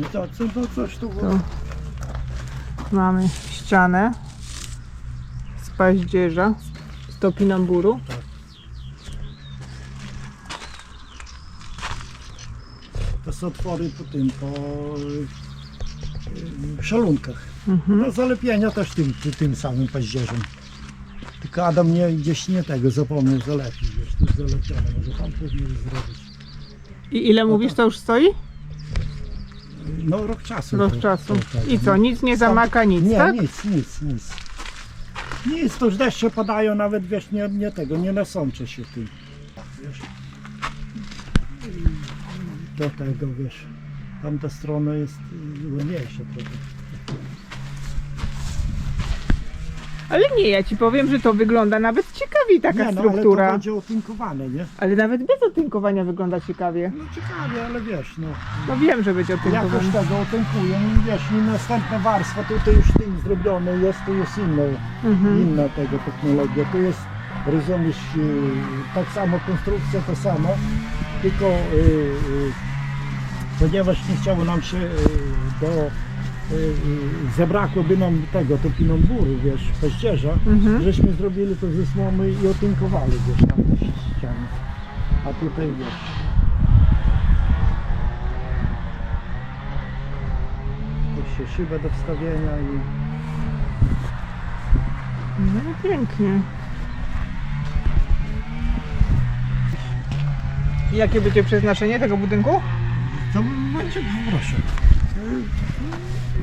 No to, co, to coś tu Tu było. mamy ścianę z paździerza, z topinamburu. To są otwory po tym, po y, szalunkach. Mhm. Do zalepienia też tym, tym, samym paździerzem. Tylko Adam nie, gdzieś nie tego zapomniał zalepić, jest zalepione, może tam powinien zrobić. I ile mówisz, to już stoi? No rok czasu. Rok to- czasu. to- tak, I co, no. nic nie zamaka, nic, Nie, tak? nic, nic, nic. Nic, to już deszcze padają, nawet wiesz, nie, nie tego, nie nasączę się tym. Wiesz. Do tego, wiesz, tamta strona jest y, ładniejsza trochę. Ale nie, ja ci powiem, że to wygląda nawet ciekawiej taka nie, no, ale to struktura. będzie otynkowane, nie? Ale nawet bez otynkowania wygląda ciekawie. No ciekawie, ale wiesz, no. No wiem, że będzie Jakoś otynkowanie. tego otynkują i wiesz, i następna warstwa, tutaj już tym zrobione jest, to jest inna, Mhm. inna tego technologia. To jest, rozumiesz, y, tak samo konstrukcja to samo, tylko y, y, ponieważ nie chciało nam się y, do zabrakłoby nam tego topinamburu, wiesz, paździerza, Mhm. żeśmy zrobili to ze słomy i otynkowali, wiesz, tam ściany. A tutaj wiesz. Tu się szybę do wstawienia i No pięknie. I Jakie będzie przeznaczenie tego budynku? To będzie, proszę.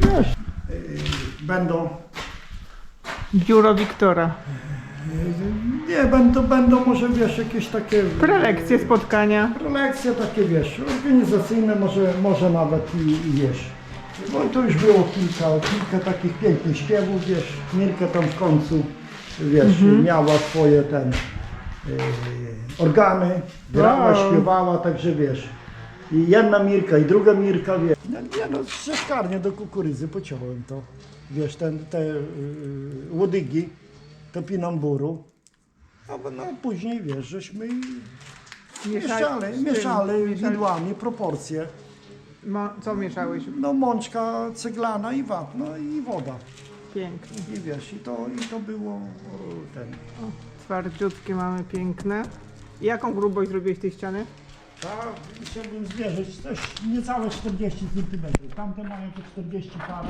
Wiesz, będą, Biuro Wiktora. nie, będą, będą może wiesz, jakieś takie... Prelekcje, spotkania. Prelekcje takie, wiesz, organizacyjne, może, może nawet i, i wiesz. Bo to już było kilka, kilka takich pięknych śpiewów, wiesz, Mirka tam w końcu, wiesz, miała swoje ten, y, organy, grała, śpiewała, także wiesz. I jedna Mirka i druga Mirka, wiesz. No, nie no, ze szkarnia do kukurydzy pociąłem to. Wiesz, ten, te y, łodygi, topinamburu. A no, później, wiesz, żeśmy mieszali, mieszali widłami, proporcje. Mo- co mieszałeś? No mączka ceglana i wapno i woda. Pięknie. I wiesz, i to, i to było o, ten. O, twardziutkie mamy, piękne. I jaką grubość zrobiłeś tej ściany? Tak, chciałbym zmierzyć też niecałe 40 cm. Tamte mają po 40 parę.